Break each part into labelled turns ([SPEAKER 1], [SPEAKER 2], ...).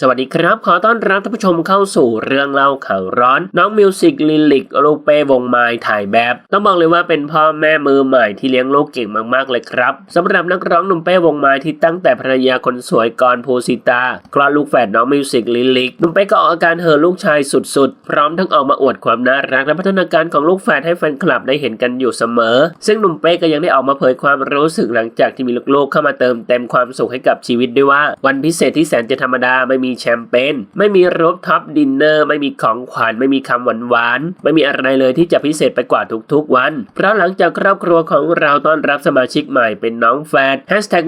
[SPEAKER 1] สวัสดีครับ ขอต้อนรับท่านผู้ชมเข้าสู่เรื่องเล่าข่าวร้อน น้องมิวสิกลิลิกลูกเป้วงไม้ถ่ายแบบ ต้องบอกเลยว่าเป็นพ่อแม่มือใหม่ที่เลี้ยงลูกเก่งมากๆเลยครับสำหรับนักร้องหนุ่มเป้วงไม้ที่ตั้งแต่ภรรยาคนสวยกรภูสิตาคลอดลูกแฝดน้องมิวสิกลิลิกหนุ่มเป้ก็ออกอาการเห่อลูกชายสุดๆ พร้อมทั้งออกมาอวดความน่ารักและพัฒนาการของลูกแฝดให้แฟนคลับได้เห็นกันอยู่เสมอ ซึ่งหนุ่มเป้ก็ยังได้ออกมาเผยความรู้สึกหลังจากที่มีลูกๆเข้ามาเติมเต็มความสุขให้กับชีวิตด้วยว่า วันพิเศษที่แสนจะธรรมดาไม่มีแชมเปญไม่มีรูปท็อปดินเนอร์ไม่มีของขวัญไม่มีคำหวานหวานๆไม่มีอะไรเลยที่จะพิเศษไปกว่าทุกๆวัน เพราะหลังจากครอบครัวของเราต้อนรับสมาชิกใหม่เป็นน้องแฟด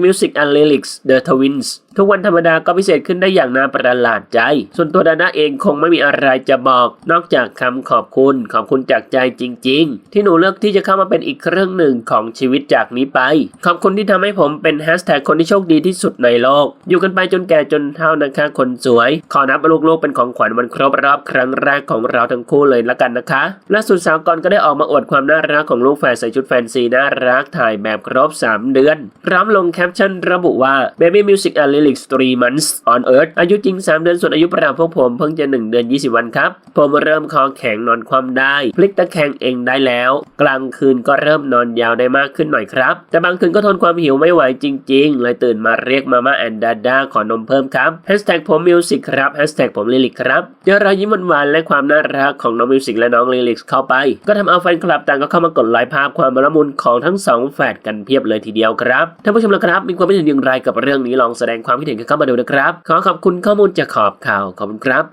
[SPEAKER 1] Music and Lyrics The Twins ทุกวันธรรมดาก็พิเศษขึ้นได้อย่างน่าประหลาดใจ ส่วนตัวดาน่าเองคงไม่มีอะไรจะบอก นอกจากคำขอบคุณ ขอบคุณจากใจจริง ๆ ที่หนูเลือกที่จะเข้ามาเป็นอีกเครึ่องหนึ่งของชีวิตจากนี้ไป ขอบคุณที่ทำให้ผมเป็นแฮชแท็กคนที่โชคดีที่สุดในโลก อยู่กันไปจนแก่จนเฒ่านะคะคนสวย ขอนับลูกๆเป็นของขวัญวันครบรอบครั้งแรกของเราทั้งคู่เลยละกันนะคะล่าสุดสาวกรก็ได้ออกมาอวดความน่ารักของลูกแฝดใส่ชุดแฟนซีน่ารักถ่ายแบบครบ 3 เดือนพร้อมลงแคปชั่นระบุว่า Baby Music and Lyrics 3 months on Earth อายุจริง 3 เดือนส่วนอายุประหลาดพวกผมเพิ่งจะ 1 เดือน 20 วันครับ ผมเริ่มคอแข็งนอนคว่ำได้ พลิกตะแคงเองได้แล้ว กลางคืนก็เริ่มนอนยาวได้มากขึ้นหน่อยครับ แต่บางคืนก็ทนความหิวไม่ไหวจริง ๆ เลยตื่นมาเรียกมาม่าแอนดาดาขอนมเพิ่มครับ Hashtag ผมมิวสิกครับแฮชแท็กผมลิลิกครับเจอรอยยิ้มหวานๆและความน่ารักของน้องมิวสิกและน้องลิลิกเข้าไป ก็ทำเอาแฟนคลับต่างก็เข้ามากดไลค์ภาพความละมุนของทั้งสองแฝดกันเพียบเลยทีเดียวครับท่านผู้ชมละครับมีความคิดเห็นอย่างไรกับเรื่องนี้ลองแสดงความคิดเห็นกันเข้ามาดูนะครับ ขอขอบคุณข้อมูลจากขอบข่าวขอบคุณครับ